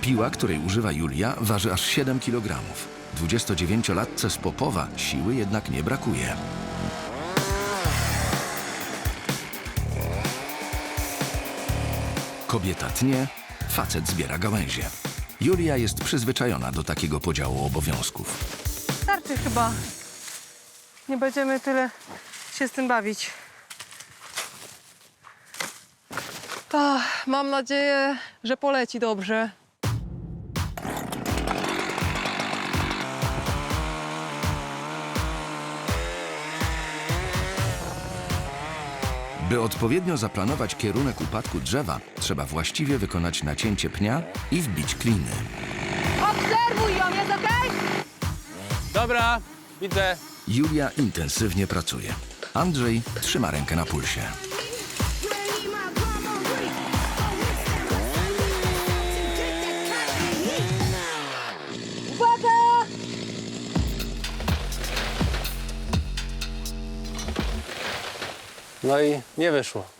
Piła, której używa Julia, waży aż 7 kg. 29-latce z Popowa siły jednak nie brakuje. Kobieta tnie, facet zbiera gałęzie. Julia jest przyzwyczajona do takiego podziału obowiązków. Starczy chyba. Nie będziemy tyle się z tym bawić. Ta, mam nadzieję, że poleci dobrze. By odpowiednio zaplanować kierunek upadku drzewa, trzeba właściwie wykonać nacięcie pnia i wbić kliny. Obserwuj ją, jest okej? Dobra, widzę. Julia intensywnie pracuje. Andrzej trzyma rękę na pulsie. No i nie wyszło.